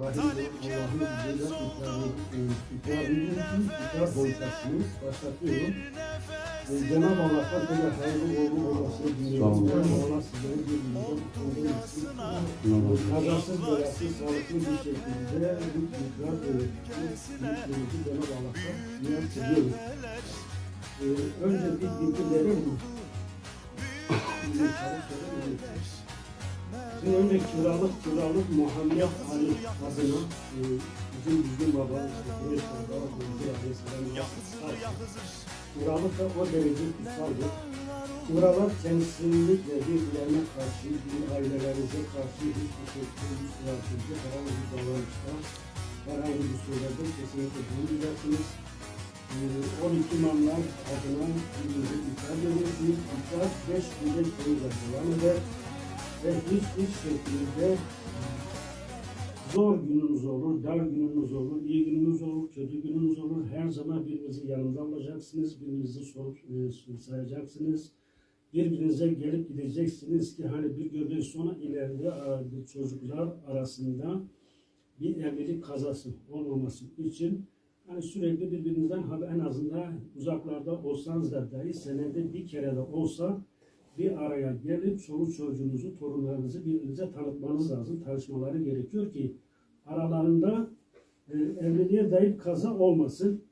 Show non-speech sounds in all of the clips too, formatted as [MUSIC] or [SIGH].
Allah'ın izniyle ikrarının ikrar politikasını başlatıyorum. Cenab-ı Allah'tan böyle hayırlı uğurlu olmasını diliyorum. Olun. Allah sizleri birbirinize tuttuğunuz için kazasız belasız sağlıklı bir şekilde bu ikrar öğretimi Cenab-ı Allah'tan niyaz ediyorum. Ee, önce bir bilgi verir mi? Şimdi önce kiralık kiralık Muhammed Ali adına e, bizim düzgün baba, işte Güneş baba, Güneş Aleyhisselam Kiralık da o derece kutsaldır. Kiralar kesinlikle birbirlerine karşı, bir ailelerinize karşı hiçbir şekilde bir siyasette herhangi bir davranışta, herhangi bir sürede kesinlikle bulunmayacaksınız. Ee, 12 imamlar adına birbirinize ithal ediyorsunuz. İthal 5 günde boyunca devam eder ve hiçbir şekilde zor gününüz olur, dar gününüz olur, iyi gününüz olur, kötü gününüz olur. Her zaman birbirinizi yanında alacaksınız, birbirinizi sorup e, sayacaksınız. Birbirinize gelip gideceksiniz ki hani bir göbeği sonra ileride e, çocuklar arasında bir evlilik kazası olmaması için hani sürekli birbirinizden en azından uzaklarda olsanız da dahi senede bir kere de olsa bir araya gelip çoluk çocuğunuzu, torunlarınızı birbirinize tanıtmanız lazım. Tanışmaları gerekiyor ki aralarında e, evliliğe dair kaza olmasın.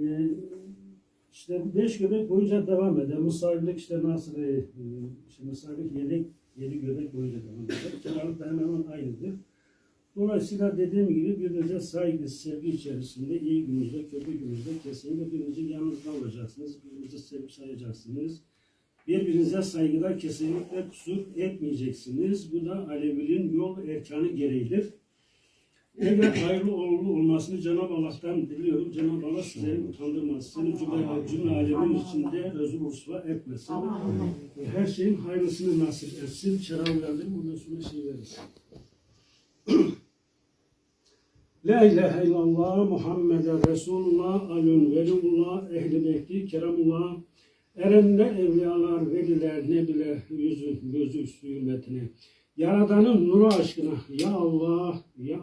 E, işte beş göbek boyunca devam eder. Musavirlik işte nasıl e, e, işte musavirlik yedi, yedi göbek boyunca devam eder. Kiralık da hemen aynıdır. Dolayısıyla dediğim gibi birbirinize saygı, sevgi içerisinde iyi gününüzde, kötü gününüzde kesinlikle birbirinizin yanınızda olacaksınız. Birbirinizi sevip sayacaksınız. Birbirinize saygıda kesinlikle kusur etmeyeceksiniz. Bu da Aleviliğin yol erkanı gereğidir. Evet hayırlı uğurlu olmasını Cenab-ı Allah'tan diliyorum. Cenab-ı Allah sizleri utandırmasın. Seni cümle, cümle alemin içinde özü usva etmesin. Her şeyin hayırlısını nasip etsin. Şerab verdim. Ondan sonra şey verirsin. [CLEARS THROAT] La ilahe illallah Muhammeden Resulullah alün velullah ehli bekti keramullah erenler evliyalar veliler nebiler yüzü gözü üstü hürmetine. Yaradan'ın nuru aşkına ya Allah ya